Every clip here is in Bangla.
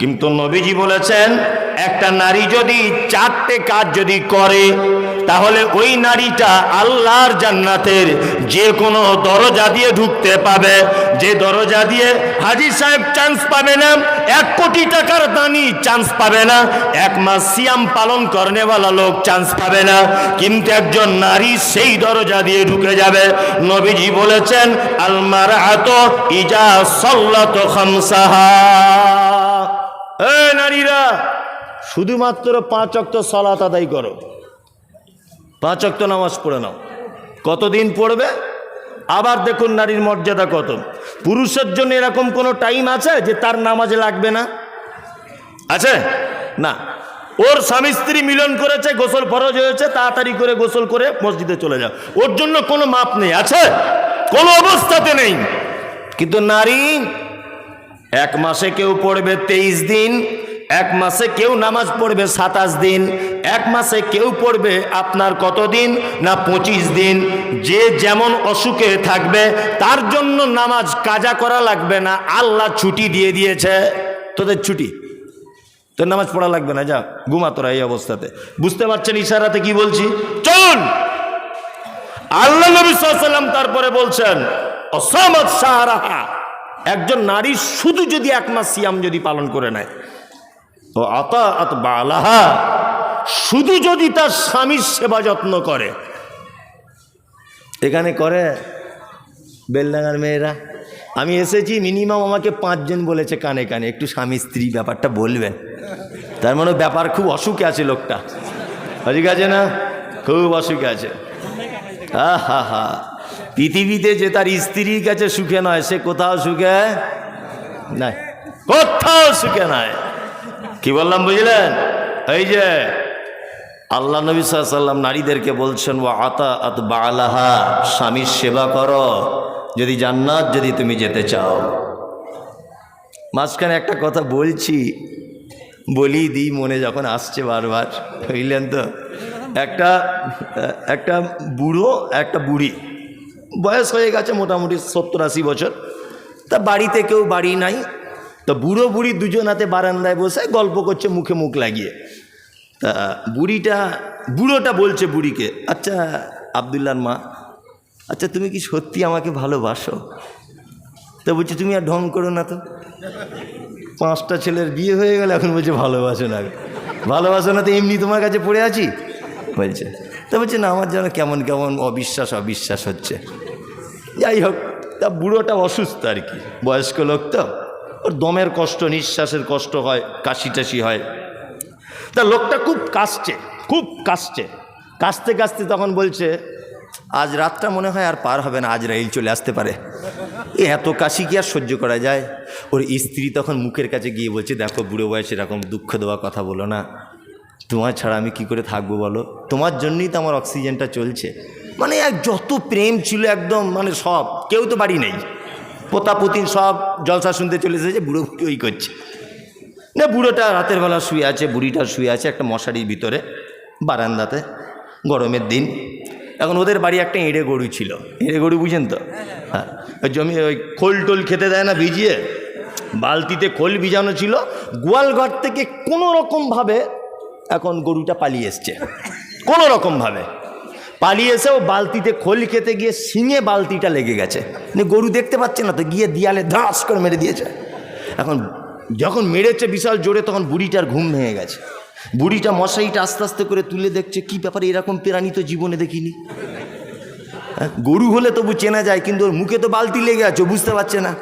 কিন্তু নবীজি বলেছেন, একটা নারী যদি চারটে কাজ যদি করে, তাহলে ওই নারীটা আল্লাহর জান্নাতের যে কোনো দরজা দিয়ে ঢুকতে পাবে। যে দরজা দিয়ে হাজি সাহেব চান্স পাবে না, এক কোটি টাকার দানি চান্স পাবে না, এক মাস সিয়াম পালন করনেওয়ালা লোক চান্স পাবে না। কিন্তু একজন নারী সেই দরজা দিয়ে ঢুকে যাবে। নবীজি বলেছেন আলমার আত ইজা সল্লত খামসাহা। এ নারীরা, শুধুমাত্র পাঁচ অক্ত সলাত আদায় করো। পাঁচ অক্ত নামাজ পড়ে নাও। কতদিন পড়বে? আবার দেখুন নারীর মর্যাদা কত। পুরুষের জন্য এরকম কোনো টাইম আছে যে তার নামাজ লাগবে না? আছে? না। ওর স্বামী স্ত্রী মিলন করেছে, গোসল ফরজ হয়েছে, তাড়াতাড়ি করে গোসল করে মসজিদে চলে যাও। ওর জন্য কোনো মাপ নেই, আছে? কোনো অবস্থাতে নেই। কিন্তু নারী এক মাসে কেউ পড়বে তেইশ দিন, এক মাসে কেউ নামাজ পড়বে সাতাশ দিন, এক মাসে কেউ পড়বে আপনার কত দিন না পঁচিশ দিন? যে যেমন অসুখে থাকবে, তার জন্য নামাজ কাজা করা লাগবে না, আল্লাহ ছুটি দিয়ে দিয়েছে। তোদের ছুটি? তোর নামাজ পড়া লাগবে না, যা, ঘুমা তোরা এই অবস্থাতে। বুঝতে পারছেন ইশারাতে কি বলছি? চলুন আল্লাহ নবী সাল্লাম তারপরে বলছেন অসামত সাহারাহা। একজন নারী শুধু যদি এক মাস সিয়াম যদি পালন করে নেয়, তো আতা আত বালাহা, শুধু যদি তার স্বামীর সেবা যত্ন করে। এখানে করে বেলডাঙ্গার মেয়েরা, আমি এসেছি, মিনিমাম আমাকে পাঁচজন বলেছে কানে কানে, একটু স্বামী স্ত্রী ব্যাপারটা বলবেন। তার মানে ব্যাপার খুব অসুখে আছে লোকটা। ঠিক আছে না? খুব অসুখে আছে। হা হা। পৃথিবীতে যে তার স্ত্রীর কাছে সুখে নয়, সে কোথাও সুখে নাই। কোথাও সুখে নয় কি বললাম, বুঝলেন? এই যে আল্লাহ নবী সাল্লাম নারীদেরকে বলছেন ও আতা আত বালাহা স্বামীর সেবা করো। যদি জান্নাত যদি তুমি যেতে চাও। মাঝখানে একটা কথা বলছি, বলি দিই, মনে যখন আসছে বারবার, বুঝলেন তো? একটা একটা বুড়ো, একটা বুড়ি। বয়স হয়ে গেছে মোটামুটি সত্তর আশি বছর। তা বাড়িতে কেউ বাড়ি নাই। তো বুড়ো বুড়ি দুজন হাতে বারান্দায় বসে গল্প করছে, মুখে মুখ লাগিয়ে। তা বুড়িটা, বুড়োটা বলছে বুড়িকে আচ্ছা আবদুল্লার মা আচ্ছা তুমি কি সত্যি আমাকে ভালোবাসো? তো বলছি, তুমি আর ঢং করো না তো। পাঁচটা ছেলের বিয়ে হয়ে গেল, এখন বলছে, ভালোবাসো না। ভালোবাসো না তো এমনি তোমার কাছে পড়ে আছি? বলছে। তা বলছে, না, আমার যেন কেমন কেমন অবিশ্বাস অবিশ্বাস হচ্ছে। যাই হোক, তা বুড়োটা অসুস্থ আর কি, বয়স্ক লোক তো। ওর দমের কষ্ট, নিঃশ্বাসের কষ্ট হয় কাশি টাশি হয়। তা লোকটা খুব কাশছে খুব কাশছে। কাশতে কাশতে তখন বলছে, আজ রাতটা মনে হয় আর পার হবে না, আজ রাইল চলে আসতে পারে। এ এত কাশি কি আর সহ্য করা যায়? ওর স্ত্রী তখন মুখের কাছে গিয়ে বলছে, দেখো বুড়ো বয়সে এরকম দুঃখ দেওয়া কথা বলো না। তোমার ছাড়া আমি কি করে থাকব বলো? তোমার জন্যই তো আমার অক্সিজেনটা চলছে। মানে যত প্রেম ছিল একদম মানে সব, কেউ তো বাড়ি নেই। পোতা পুতিন সব জলসা শুনতে চলে এসেছে, বুড়ো ওই করছে। না, বুড়োটা রাতের বেলা শুয়ে আছে, বুড়িটা শুয়ে আছে একটা মশারির ভিতরে, বারান্দাতে, গরমের দিন। এখন ওদের বাড়ি একটা এঁড়ে গরু ছিল। এঁড়ে গরু বুঝেন তো? হ্যাঁ জমি, ওই খোল টোল খেতে দেয় না ভিজিয়ে? বালতিতে খোল ভিজানো ছিল। গোয়ালঘর থেকে কোনো রকমভাবে এখন গরুটা পালিয়ে এসছে। কোনো রকমভাবে পালিয়ে এসে ও বালতিতে খোল খেতে গিয়ে শিঙে বালতিটা লেগে গেছে। মানে গরু দেখতে পাচ্ছে না তো, গিয়ে দিয়ালে ধাস করে মেরে দিয়েছে। এখন যখন মেরেছে বিশাল জোরে, তখন বুড়িটার ঘুম ভেঙে গেছে। বুড়িটা মশারিটা আস্তে আস্তে করে তুলে দেখছে, কি ব্যাপারে এরকম প্রাণী তো জীবনে দেখিনি? গরু হলে তবু চেনা যায়, কিন্তু ওর মুখে তো বালতি লেগে আছে বুঝতে পারছে না।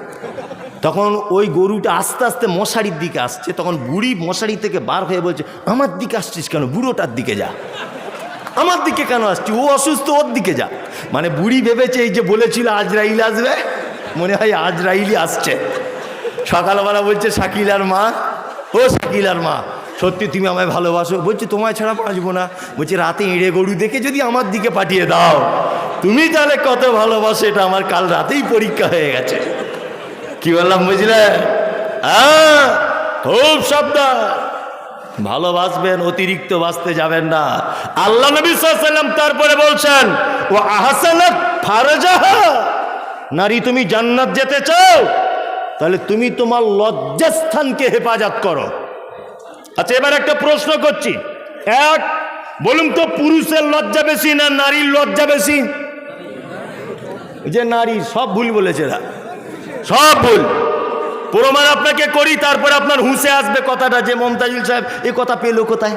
তখন ওই গরুটা আস্তে আস্তে মশারির দিকে আসছে, তখন বুড়ি মশারি থেকে বার হয়ে বলছে, আমার দিকে আসছিস কেন? বুড়োটার দিকে যা। আমার দিকে কেন আসছি? ও অসুস্থ, ওর দিকে যা। মানে বুড়ি ভেবেছে, এই যে বলেছিল আজরাইল আসবে, মনে হয় আজরাইলই আসছে। সকালবেলা বলছে শাকিলার মা। ও শাকিলার মা, সত্যি তুমি আমায় ভালোবাসো। বলছি, তোমায় ছাড়া বাঁচবো না। বলছি, রাতে এঁড়ে গরু দেখে যদি আমার দিকে পাঠিয়ে দাও, তুমি তাহলে কত ভালোবাসো এটা আমার কাল রাতেই পরীক্ষা হয়ে গেছে। কি বললাম, বুঝলে? হ্যাঁ খুব সাবধান। ভালোবাসবেন, অতিরিক্ত বাঁচতে যাবেন না। আল্লাহ নবী সাল্লাম তারপরে বলছেন ও আহসানাত ফারজাহা। নারী, তুমি জান্নাত যেতে চাও, তাহলে তুমি তোমার লজ্জাস্থানকে হেফাজত করো। আচ্ছা এবার একটা প্রশ্ন করছি। এক, বলুন তো পুরুষের লজ্জা বেশি না নারীর লজ্জা বেশি? যে নারী, সব ভুল বলেছে সব ভুল। প্রমাণ আপনাকে করি, তারপরে আপনার হুঁসে আসবে কথাটা যে মমতাজুল সাহেব, এ কথা পেল কোথায়?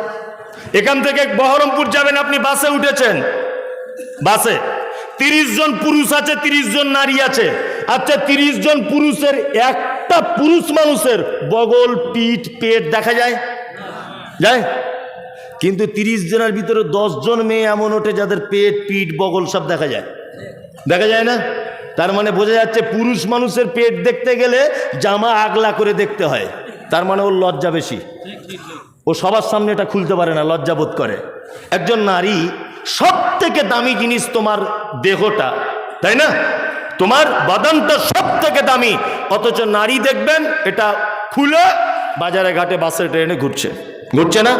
এখান থেকে বহরমপুর যাবেন, আপনি বাসে উঠেছেন। বাসে। তিরিশ জন পুরুষ আছে, তিরিশ জন নারী আছে। আচ্ছা তিরিশ জন পুরুষের একটা পুরুষ মানুষের বগল, পিঠ, পেট দেখা যায়? যায়? কিন্তু তিরিশ জনের ভিতরে দশ জন মেয়ে এমন ওঠে যাদের পেট, পিঠ, বগল সব দেখা যায়। দেখা যায় না? তার মানে বোঝা যাচ্ছে পুরুষ মানুষের পেট দেখতে গেলে জামা আগলা করে দেখতে হয়। তার মানে ওর লজ্জা বেশি। ও সবার সামনে এটা খুলতে পারে না, লজ্জা বোধ করে। একজন নারী সব থেকে দামি জিনিস তোমার দেহটা, তাই না? তোমার বাদানটা সব থেকে দামি। অথচ নারী দেখবেন, এটা খুলে বাজারে ঘাটে, বাসে, ট্রেনে ঘুরছে। ঘুরছে না?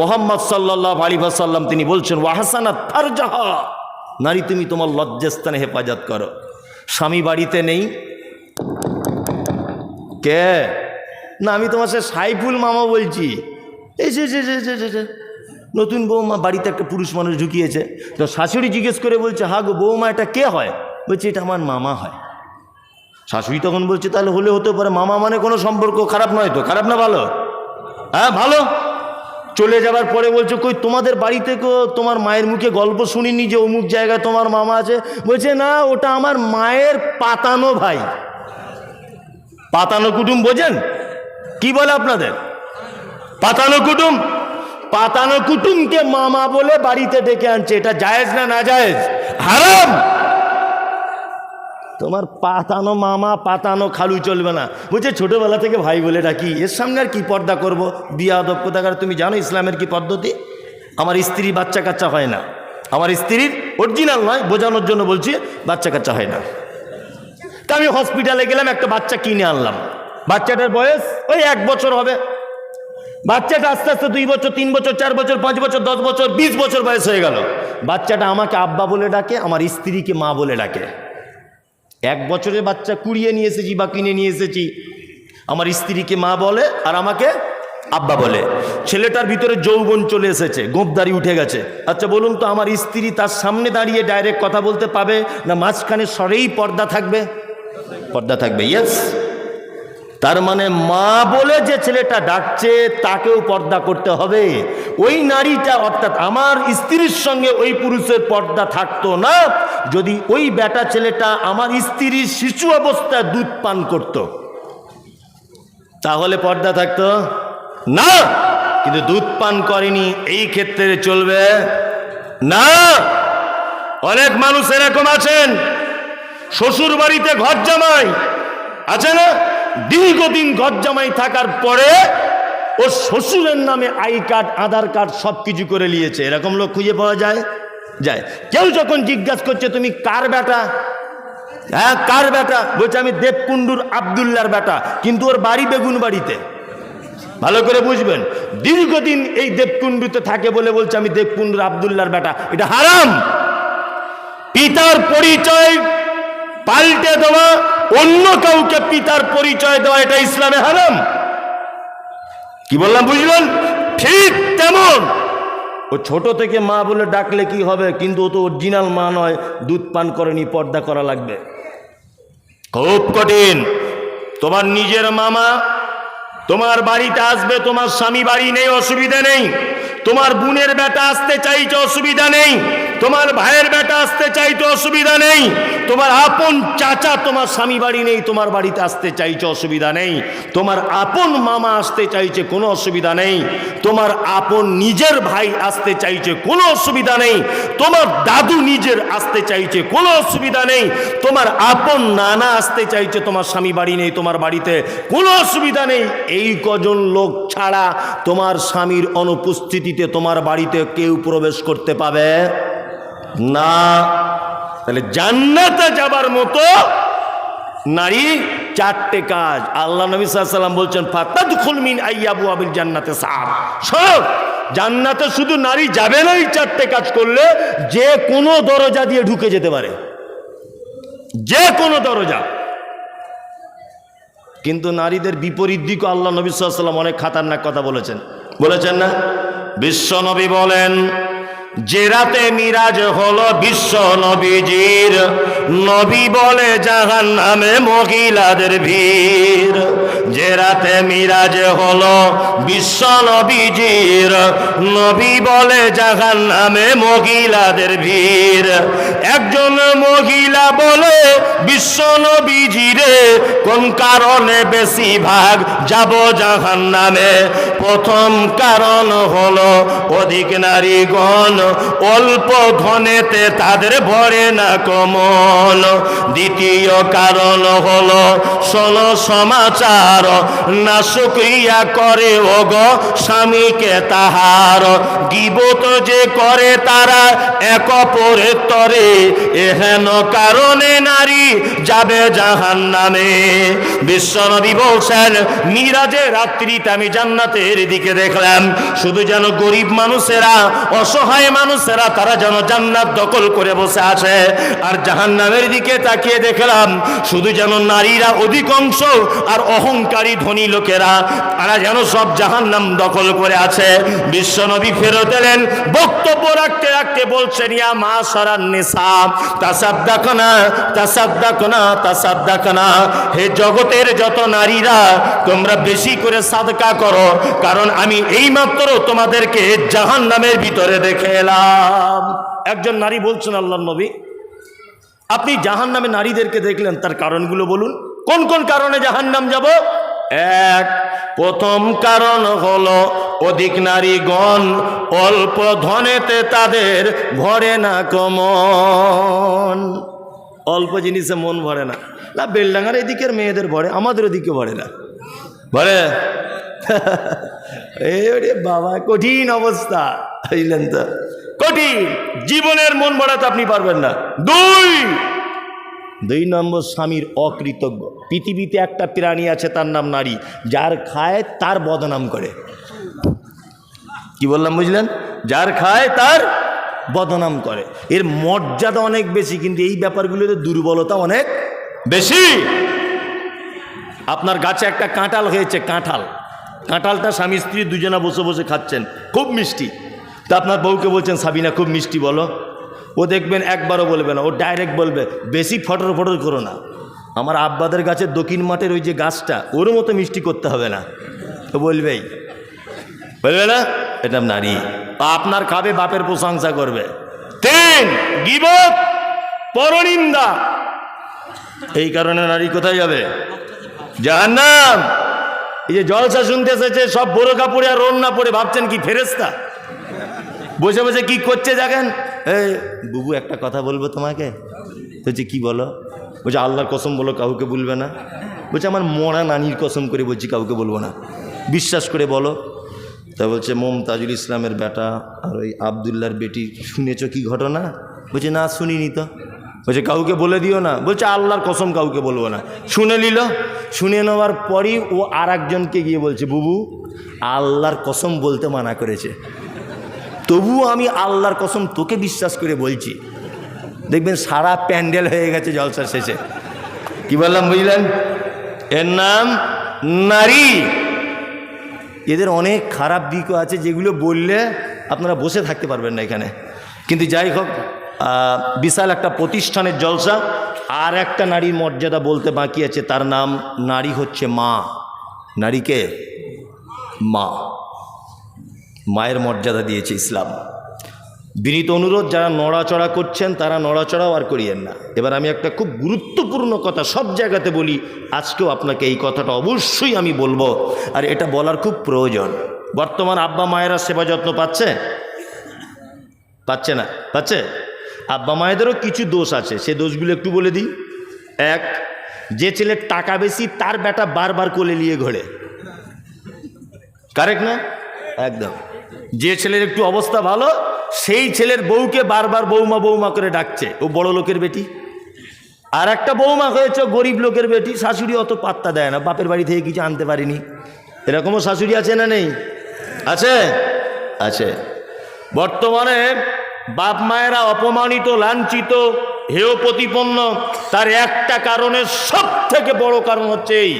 মোহাম্মদ সাল্লাহ আলী সাল্লাম তিনি বলছেন ওয়াহাসানা থার নারী, তুমি তোমার লজ্জাস্থানে হেফাজত করো। স্বামী বাড়িতে নেই। কে? না, আমি তোমার সে সাইফুল মামা বলছি। এই যে। নতুন বৌমা বাড়িতে একটা পুরুষ মানুষ ঢুকিয়েছে। তো শাশুড়ি জিজ্ঞেস করে বলছে, হা গো, বৌমা, এটা কে হয়? বলছে, এটা আমার মামা হয়। শাশুড়ি তখন বলছে, তাহলে হলে হতে পারে, মামা মানে কোনো সম্পর্ক খারাপ নয় তো, খারাপ না ভালো? হ্যাঁ ভালো। চলে যাবার পরে বলছে, কই, তোমাদের বাড়িতে তোমার মায়ের মুখে গল্প শুনিনি যে অমুক জায়গায় তোমার মামা আছে? বলছে, না, ওটা আমার মায়ের পাতানো ভাই। পাতানো কুটুম বোঝেন? কি বলে আপনাদের? পাতানো কুটুম? পাতানো কুটুমকে মামা বলে বাড়িতে ডেকে আনছে। এটা জায়েজ না না জায়েজ? হারাম! তোমার পাতানো মামা পাতানো খালু চলবে না। বলছে ছোটবেলা থেকে ভাই বলে ডাকি, এর সামনে আর কি পর্দা করব? বিয়া কোথাকার তুমি জানো ইসলামের কি পদ্ধতি? আমার স্ত্রী বাচ্চা কাচ্চা হয় না। আমার স্ত্রীর অরিজিনাল নয়, বোঝানোর জন্য বলছি, বাচ্চা কাচ্চা হয় না। তা আমি হসপিটালে গেলাম, একটা বাচ্চা কিনে আনলাম। বাচ্চাটার বয়স ওই এক বছর হবে। বাচ্চাটা আস্তে আস্তে দুই বছর, তিন বছর, চার বছর, পাঁচ বছর, দশ বছর, বিশ বছর বয়স হয়ে গেল। বাচ্চাটা আমাকে আব্বা বলে ডাকে, আমার স্ত্রীকে মা বলে ডাকে। এক বছরের বাচ্চা কুড়িয়ে নিয়ে এসেছি বা কিনে নিয়ে এসেছি। আমার স্ত্রীকে মা বলে আর আমাকে আব্বা বলে। ছেলেটার ভিতরে যৌবন চলে এসেছে, গোপদারি উঠে গেছে। আচ্ছা বলুন তো, আমার স্ত্রী তার সামনে দাঁড়িয়ে ডাইরেক্ট কথা বলতে পাবে না মাঝখানে সরেই পর্দা থাকবে? পর্দা থাকবে ইয়েস তার মানে মা বলে যে ছেলেটা ডাকছে, তাকেও পর্দা করতে হবে। ওই নারীটা অর্থাৎ আমার স্ত্রীর সঙ্গে ওই পুরুষের পর্দা থাকতো না। যদি ওই বেটা ছেলেটা আমার স্ত্রীর শিশু অবস্থায় দুধ পান করত, তাহলে পর্দা থাকতো? না! কিন্তু দুধ পান করেনি, এই ক্ষেত্রে চলবে না। অনেক মানুষ এরকম আছেন শ্বশুর বাড়িতে ঘর জামাই আছে না? দীর্ঘদিন ঘর জামাই থাকার পরে ও শ্বশুরের নামে আই কার্ড, আধার কার্ড সব কিছু করে নিয়েছে। এরকম লোক খুঁজে পাওয়া যায়? যায়। কেউ যখন জিজ্ঞাসা করছে, তুমি কার বেটা? হ্যাঁ কার বেটা? বলছে, আমি দেবকুণ্ডুর আবদুল্লার বেটা, কিন্তু ওর বাড়ি বেগুন বাড়িতে ভালো করে বুঝবেন। দীর্ঘদিন এই দেবকুণ্ডুতে থাকে বলে বলছে, আমি দেবকুণ্ডুর আবদুল্লার বেটা। এটা হারাম। পিতার পরিচয় পাল্টে দেওয়া, অন্য কাউকে পিতার পরিচয় দেওয়া, এটা ইসলামে হারাম। কি বললাম, বুঝলেন? ঠিক তেমন। ও ছোট থেকে মা বলে ডাকলে কি হবে? কিন্তু ও তো অরিজিনাল মা নয়। দুধ পান করেনি, পর্দা করা লাগবে। খুব কঠিন। তোমার নিজের মামা, তোমার বাড়িতে আসবে, তোমার স্বামী বাড়ি নেই, অসুবিধা নেই। তোমার বোনের বেটা আসতে চাইছে, অসুবিধা নেই। তোমার ভাইয়ের বেটা আসতে চাইতে অসুবিধা নেই। তোমার আপন চাচা তোমার স্বামী বাড়ি নেই, তোমার বাড়িতে আসতে চাইছে অসুবিধা নেই। তোমার আপন মামা আসতে চাইছে কোনো অসুবিধা নেই। তোমার আপন নিজের ভাই আসতে চাইছে কোনো অসুবিধা নেই। তোমার দাদু নিজের আসতে চাইছে কোনো অসুবিধা নেই। তোমার আপন নানা আসতে চাইছে তোমার স্বামী বাড়ি নেই, তোমার বাড়িতে কোনো অসুবিধা নেই। এই কজন লোক ছাড়া তোমার স্বামীর অনুপস্থিতিতে তোমার বাড়িতে কেউ প্রবেশ করতে পাবে? না। তাহলে জান্নাতে যাবার মতো নারী চারটে কাজ। আল্লাহ নবী সাল্লাম বলছেন ফাতাদ খুলমিন আইয়াবু আবিল জান্নাতে সার সব জান্নাতে শুধু নারী যাবে না এই চারটে কাজ করলে, যে কোনো দরজা দিয়ে ঢুকে যেতে পারে। যে কোনো দরজা। কিন্তু নারীদের বিপরীত দিকও আল্লাহ নবী সাল্লাম অনেক খাতারনাক কথা বলেছেন। বলেছেন না? বিশ্ব নবী বলেন যে রাতে মিরাজ হলো বিশ্ব নবীজির নবী বলে জাহান নামে মহিলাদের ভিড়। যে রাতে মিরাজ হলো বিশ্ব নবীজির, নবী বলে জাহান নামে মহিলাদের ভিড়। একজন মহিলা বলে, বিশ্ব নবীজিরে কোন কারণে বেশি ভাগ যাব জাহান নামে প্রথম কারণ হলো, অধিক নারীগণ অল্প ধনেতে তাদের ভরে না কমল দ্বিতীয় কারণ হলো, শোনো সমাচার, না শুক্রিয়া করে, ওগো স্বামীকে তাহার। গিবত যে করে তারা এক অপরের তরে, এহেন কারণে নারী যাবে জাহান নামে বিশ্বনবী বলছেন, মিরাজে রাত্রিতে আমি জান্নাতের দিকে দেখলাম, শুধু যেন গরিব মানুষেরা, অসহায় মানুষেরা তারা যেন জান্নাত দখল করে বসে আছে। আর জাহান নামের দিকে তাকিয়ে দেখলাম, শুধু যেন নারীরা অধিকাংশ আর অহংকারী ধনী লোকেরা, তারা যেন সব জাহান নাম দখল করে আছে। বিশ্বনবী ফেরত এলেন, বক্তব্য রাখতে রাখতে বলছেন, ইয়া মা সারান নিসাব তাসাদ্দাকনা তাসাদ্দাকনা তাসাদ্দাকনা। হে জগতের যত নারীরা, তোমরা বেশি করে সাদকা করো, কারণ আমি এইমাত্র তোমাদেরকে জাহান নামের ভিতরে দেখে এলাম। একজন নারী বলছেন আল্লাহ নবী আপনি জাহান নামে নারীদেরকে দেখলেন, তার কারণগুলো বলুন। কোন কোন কারণে জাহান নাম যাব? এক, প্রথম কারণ হলো অধিক নারীগণ অল্প ধনেতে তাদের ভরে না কমন। অল্প জিনিসে মন ভরে না। না, বেলডাঙ্গার এদিকের মেয়েদের ভরে, আমাদের ওদিকে ভরে না। ভরে? ওরে বাবা, কঠিন অবস্থা। বুঝলেন তো? কঠিন। জীবনের মন বাড়াতে আপনি পারবেন না। দুই। দুই নম্বর স্বামীর অকৃতজ্ঞ। পৃথিবীতে একটা প্রাণী আছে, তার নাম নারী। যার খায়, তার বদনাম করে। কি বললাম, বুঝলেন? যার খায়, তার বদনাম করে। এর মর্যাদা অনেক বেশি, কিন্তু এই ব্যাপারগুলোতে দুর্বলতা অনেক বেশি। আপনার গাছে একটা কাঁঠাল হয়েছে, কাঁঠাল। কাঁঠালটা স্বামী স্ত্রী দুজনা বসে বসে খাচ্ছেন। খুব মিষ্টি। তা আপনার বউকে বলছেন, সাবিনা, খুব মিষ্টি বলো। ও দেখবেন একবারও বলবে না, ও ডাইরেক্ট বলবে, বেশি ফটর ফটর করো না। আমার আব্বাদের গাছের দক্ষিণ মাঠের ওই যে গাছটা, ওর মতো মিষ্টি করতে হবে না। তো বলবেই। বলবে না? এটা নারী। আপনার খাবে, বাপের প্রশংসা করবে। তিন গিবত, পরনিন্দা। এই কারণে নারী কোথায় যাবে? জাহান্নাম। এই যে জলসা শুনতে এসেছে, সব বড় কাপড়ে আর রন্না পড়ে ভাবছেন কি ফেরেস্তা বসে বসে কি করছে দেখেন? এই, বুবু, একটা কথা বলব তোমাকে? বলছে, কি বলো? বলছে, আল্লাহর কসম বলো, কাউকে বলবে না। বলছে, আমার মরা নানির কসম করে বলছি, কাউকে বলব না। বিশ্বাস করে বলো। তা বলছে, মমতাজুল ইসলামের বেটা আর ওই আবদুল্লার বেটি, শুনেছ কি ঘটনা? বলছে, না, শুনিনি তো। বলছে, কাউকে বলে দিও না। বলছে, আল্লাহর কসম কাউকে বলব না। শুনে নিল। শুনে নেওয়ার পরই ও আর একজনকে গিয়ে বলছে, বুবু, আল্লাহর কসম বলতে মানা করেছে। তবুও আমি আল্লাহর কসম তোকে বিশ্বাস করে বলছি। দেখবেন সারা প্যান্ডেল হয়ে গেছে জলসার শেষে। কি বললাম, বুঝলেন? এর নাম নারী। এদের অনেক খারাপ দিকও আছে যেগুলো বললে আপনারা বসে থাকতে পারবেন না এখানে। কিন্তু যাই হোক বিশাল একটা প্রতিষ্ঠানের জলসা, আর একটা নারীর মর্যাদা বলতে বাকি আছে, তার নাম নারী হচ্ছে মা। নারীকে মা। মায়ের মর্যাদা দিয়েছে ইসলাম। বিনীত অনুরোধ, যারা নড়াচড়া করছেন, তারা নড়াচড়াও আর করিয়েন না। এবার আমি একটা খুব গুরুত্বপূর্ণ কথা সব জায়গাতে বলি, আজকেও আপনাকে এই কথাটা অবশ্যই আমি বলব, আর এটা বলার খুব প্রয়োজন। বর্তমান আব্বা মায়েরা সেবা যত্ন পাচ্ছে? পাচ্ছে না। পাচ্ছে? আব্বা মায়েদেরও কিছু দোষ আছে, সে দোষগুলো একটু বলে দিই। এক, যে ছেলের টাকা বেশি, তার বেটা বারবার কোলে নিয়ে ঘোরে। কারেক্ট না? একদম। যে ছেলের একটু অবস্থা ভালো, সেই ছেলের বউকে বারবার বৌমা বৌমা করে ডাকছে। ও বড় লোকের বেটি। আর একটা বৌমা হয়েছে গরিব লোকের বেটি। শাশুড়ি অত পাত্তা দেয় না। বাপের বাড়ি থেকে কিছু আনতে পারিনি। এরকমও শাশুড়ি আছে না নেই? আছে? আছে। বর্তমানে বাপ মায়েরা অপমানিত, লাঞ্ছিত, হেয় প্রতিপন্ন। তার একটা কারণে সব থেকে বড় কারণ হচ্ছে এই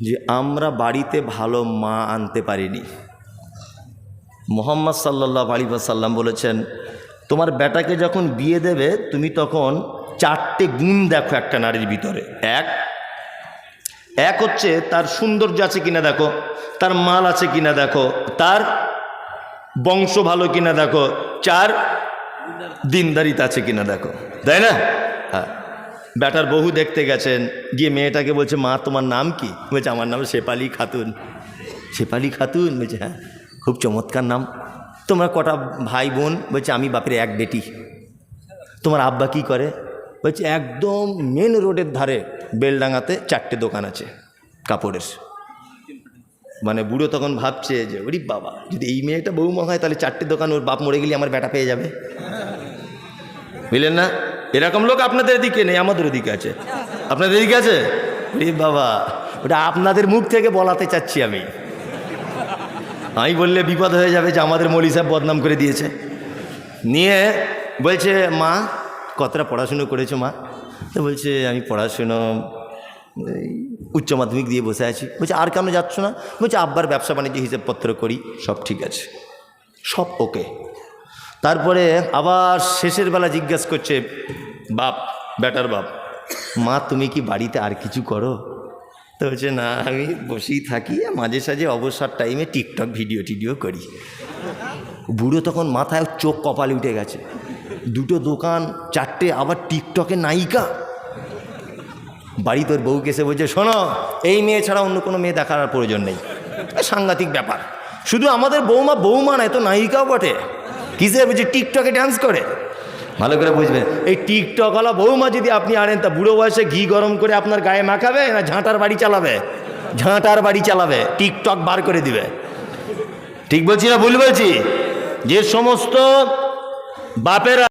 যে আমরা বাড়িতে ভালো মা আনতে পারিনি। মোহাম্মদ সাল্লাহ আলী সাল্লাম বলেছেন, তোমার বেটাকে যখন বিয়ে দেবে, তুমি তখন চারটে গুণ দেখো একটা নারীর ভিতরে। এক এক হচ্ছে তার সৌন্দর্য আছে কিনা দেখো, তার মাল আছে কিনা দেখো, তার বংশ ভালো কিনা দেখো, চার, দিনদারিতা আছে কিনা দেখো। তাই না? হ্যাঁ। বেটার বহু দেখতে গেছেন, গিয়ে মেয়েটাকে বলছে, মা, তোমার নাম কি? বলছে, আমার নাম শেপালি খাতুন। শেপালি খাতুন? বলছে হ্যাঁ। খুব চমৎকার নাম। তোমরা কটা ভাই বোন বলছে, আমি বাপের এক বেটি। তোমার আব্বা কি করে? বলছে, একদম মেন রোডের ধারে বেলডাঙাতে চারটে দোকান আছে কাপড়ের। মানে বুড়ো তখন ভাবছে যে, ওরি বাবা, যদি এই মেয়েটা বৌমা হয়, তাহলে চারটে দোকান ওর বাপ মরে গেলে আমার বেটা পেয়ে যাবে। বুঝলেন না? এরকম লোক আপনাদের এদিকে নেই, আমাদের ওদিকে আছে। আপনাদের এদিকে আছে? রে বাবা, ওটা আপনাদের মুখ থেকে বলাতে চাচ্ছি আমি। আমি বললে বিপদ হয়ে যাবে যে আমাদের মৌলী সাহেব বদনাম করে দিয়েছে। নিয়ে বলছে, মা, কতটা পড়াশুনো করেছ মা? তো বলছে, আমি পড়াশুনো উচ্চ মাধ্যমিক দিয়ে বসে আছি। বলছে, আর কেন যাচ্ছ না? বলছে, আব্বার ব্যবসা বাণিজ্য হিসেবপত্র করি, সব ঠিক আছে। সব ওকে। তারপরে আবার শেষের বেলা জিজ্ঞেস করছে, বাপ বেটার বাপ, মা, তুমি কি বাড়িতে আর কিছু করো? তো বলছে না, আমি বসেই থাকি মাঝে সাঝে অবসর টাইমে টিকটক ভিডিও টিডিও করি। বুড়ো তখন মাথায় চোখ কপালে উঠে গেছে। দুটো দোকান, চারটে আবার টিকটকে নায়িকা। বাড়ি তোর বউকে এসে বলছে, শোনো, এই মেয়ে ছাড়া অন্য কোনো মেয়ে দেখার প্রয়োজন নেই। সাংঘাতিক ব্যাপার। শুধু আমাদের বৌমা বৌমা না তো নায়িকাও বটে। কিসে বলছে টিকটকে ডান্স করে। ভালো করে বুঝবেন। এই টিকটকওয়ালা বৌমা যদি আপনি আনেন, তা বুড়ো বয়সে ঘি গরম করে আপনার গায়ে মাখাবে না ঝাঁটার বাড়ি চালাবে? ঝাঁটার বাড়ি চালাবে, টিকটক বার করে দিবে। ঠিক বলছি না ভুল বলছি? যে সমস্ত বাপেরা